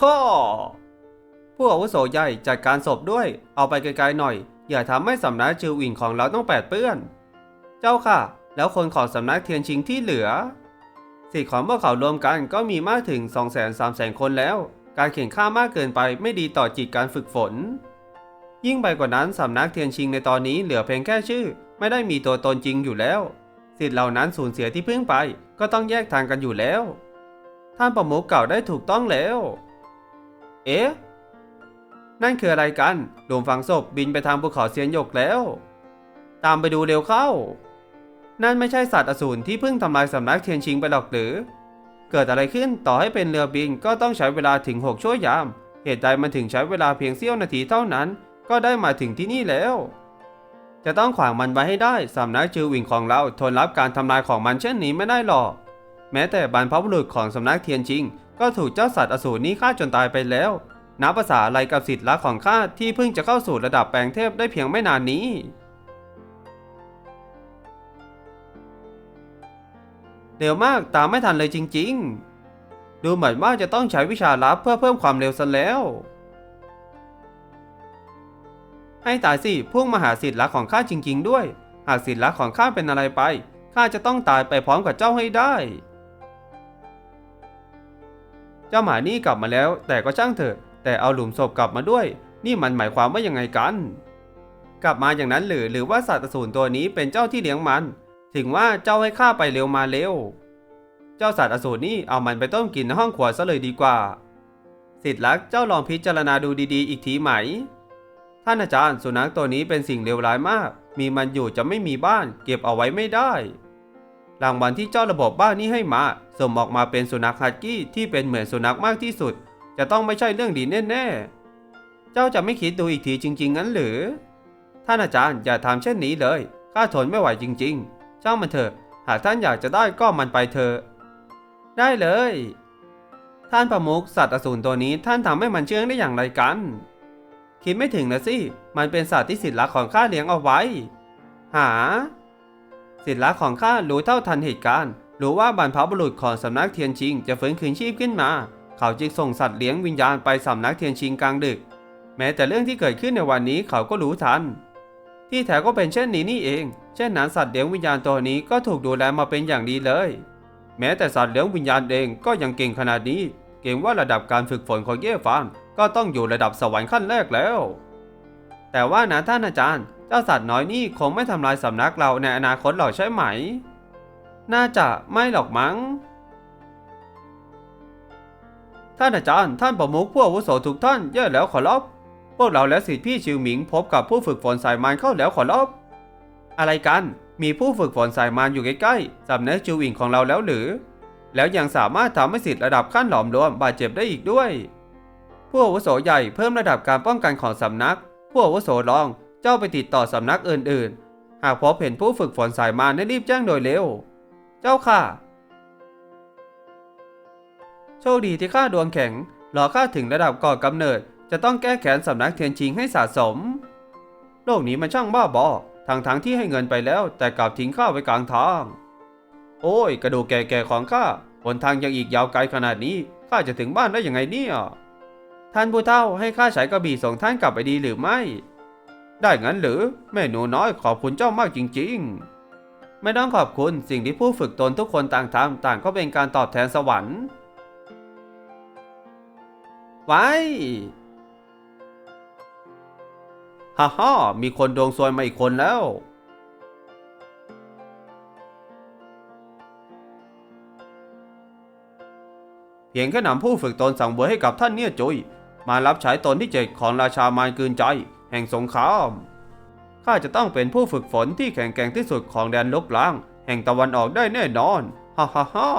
ข้อ ผู้อาวุโสใหญ่จัดการศพด้วย เอาไปไกลๆหน่อย อย่าทำให้สำนักจิวอิงของเราต้องแปดเปื้อน เจ้าค่ะ แล้วคนของสำนักเทียนชิงที่เหลือ สิทธิ์ของพวกเขารวมกันก็มีมากถึง2 3 0 0 0 0คนแล้ว การเข่งข้ามากเกินไปไม่ดีต่อจิตการฝึกฝน ยิ่งไปกว่านั้นสำนักเทียนชิงในตอนนี้เหลือเพียงแค่ชื่อ ไม่ได้มีตัวตนจริงอยู่แล้วสิทธิ์เหล่านั้นสูญเสียที่พึ่งไปก็ต้องแยกทางกันอยู่แล้ว ท่านประมุขเก่าได้ถูกต้องแล้ว เอ๊ะ นั่นคืออะไรกันหลุมฝังศพบินไปทางภูเขาเซียนหยกแล้ว ตามไปดูเร็วเข้า นั่นไม่ใช่สัตว์อสูรที่เพิ่งทำลายสำนักเทียนชิงไปหรอกหรือ เกิดอะไรขึ้นต่อให้เป็นเรือบินก็ต้องใช้เวลาถึง6ชั่วยาม เหตุใดมันถึงใช้เวลาเพียงเสี้ยวนาทีเท่านั้น ก็ได้มาถึงที่นี่แล้ว จะต้องขวางมันไว้ให้ได้สำนักจือหวิงของเราทนรับการทำลายของมันเช่นนี้ไม่ได้หรอก แม้แต่บรรพบุรุษของสำนักเทียนชิง ก็ถูกเจ้าสัตว์อสูรนี้ฆ่าจนตายไปแล้วนับภาษาอะไรกับสิทธิ์รักของข้าที่เพิ่งจะเข้าสู่ระดับแปลงเทพได้เพียงไม่นานนี้ เร็วมากตามไม่ทันเลยจริง ๆ ดูเหมือนว่าจะต้องใช้วิชาลับเพื่อเพิ่มความเร็วซะแล้ว ให้ตายสิพวกมหาสิทธิ์รักของข้าจริง ๆ ด้วย หากสิทธิ์รักของข้าเป็นอะไรไปข้าจะต้องตายไปพร้อมกับเจ้าให้ได้ เจ้าหมานี่กลับมาแล้ว แต่ก็ช่างเถอะ แต่เอาหลุมศพกลับมาด้วย นี่มันหมายความว่ายังไงกัน กลับมาอย่างนั้นหรือหรือว่าสัตว์สูรตัวนี้เป็นเจ้าที่เลี้ยงมัน ถึงว่าเจ้าให้ข้าไปเร็วมาเร็ว เจ้าสัตว์อสูรนี่เอามันไปต้มกินในห้องครัวซะเลยดีกว่า สิทธิ์รักเจ้าลองพิจารณาดูดีๆ อีกทีไหม ท่านอาจารย์สุนัขตัวนี้เป็นสิ่งเลวร้ายมาก มีมันอยู่จะไม่มีบ้าน เก็บเอาไว้ไม่ได้ รางวัลที่เจ้าระบบบ้านนี้ให้มาส่งออกมาเป็นสุนัขฮัสกี้ที่เป็นเหมือนสุนัขมากที่สุด จะต้องไม่ใช่เรื่องดีแน่ๆ เจ้าจะไม่คิดดูอีกทีจริง ๆ งั้นหรือ ท่านอาจารย์อย่าทำเช่นนี้เลยข้าทนไม่ไหวจริงๆ ช่างมันเถอะ หากท่านอยากจะได้ก็มันไปเถอะ ได้เลย ท่านประมุขสัตว์อสูรตัวนี้ท่านทำให้มันเชื่องได้อย่างไรกัน คิดไม่ถึงนะสิ มันเป็นสัตว์ที่สิทธิ์รักของข้าเลี้ยงเอาไว้ หา สิทธิ์รักของข้ารู้เท่าทันเหตุการณ์ รู้ว่าบรรพบุรุษของสำนักเทียนชิงจะฟื้นคืนชีพขึ้นมา เขาจึงส่งสัตว์เลี้ยงวิญญาณไปสำนักเทียนชิงกลางดึก แม้แต่เรื่องที่เกิดขึ้นในวันนี้เขาก็รู้ทัน ที่แท้ก็เป็นเช่นนี้นี่เอง เช่นนั้นสัตว์เลี้ยงวิญญาณตัวนี้ก็ถูกดูแลมาเป็นอย่างดีเลย แม้แต่สัตว์เลี้ยงวิญญาณเองก็ยังเก่งขนาดนี้ เก่งว่าระดับการฝึกฝนของเย่ฟานก็ต้องอยู่ระดับสวรรค์ขั้นแรกแล้ว แต่ว่านะท่านอาจารย์ เจ้าสัตว์น้อยนี่คงไม่ทำลายสำนักเราในอนาคตหรอกใช่ไหม น่าจะไม่หรอกมั้ง ท่านอาจารย์ ท่านประมุขผู้อาวุโสทุกท่านแย่แล้วขอรับ พวกเราและสิทธิพี่ชิวหมิงพบกับผู้ฝึกฝนสายมารเข้าแล้วขอรับอะไรกัน มีผู้ฝึกฝนสายมารอยู่ใกล้ๆสำนักจิวหวิงของเราแล้วหรือ แล้วยังสามารถทำให้สิทธิ์ระดับขั้นหลอมรวมบาดเจ็บได้อีกด้วย ผู้อาวุโสใหญ่เพิ่มระดับการป้องกันของสำนัก ผู้อาวุโสรอง จ้าไปติดต่อสำนักอื่นๆ หากพบเห็นผู้ฝึกฝนสายมารให้รีบแจ้งโดยเร็ว เจ้าค่ะ โชคดีที่ข้าดวงแข็งรอข้าถึงระดับก่อกำเนิด จะต้องแก้แค้นสำนักเทียนชิงให้สะสม โลกนี้มันช่างบ้าบอทางทางๆที่ให้เงินไปแล้ว แต่กลับทิ้งข้าไว้กลางทาง โอ้ย กระดูกแก่ๆของข้าหนทางยังอีกยาวไกลขนาดนี้ข้าจะถึงบ้านได้ยังไงเนี่ย ท่านผู้เฒ่าให้ข้าใช้กระบี่ส่งท่านกลับไปดีหรือไม่ ได้งั้นหรือแม่หนูน้อยขอบคุณเจ้ามากจริง ๆ ไม่ต้องขอบคุณสิ่งที่ผู้ฝึกตนทุกคนต่างทำต่างก็เป็นการตอบแทนสวรรค์ ไว้ ฮ่าฮ่ามีคนดวงซวยมาอีกคนแล้ว เพียงแค่นำผู้ฝึกตนสั่งเบอให้กับท่านเนี่ยจุย มารับใช้ตนที่เจ็ดของราชามารกืนใจ แห่งสงคราม ข้าจะต้องเป็นผู้ฝึกฝนที่แข็งแกร่งที่สุดของแดนลกล้าง แห่งตะวันออกได้แน่นอน ฮ่าฮ่าฮ่า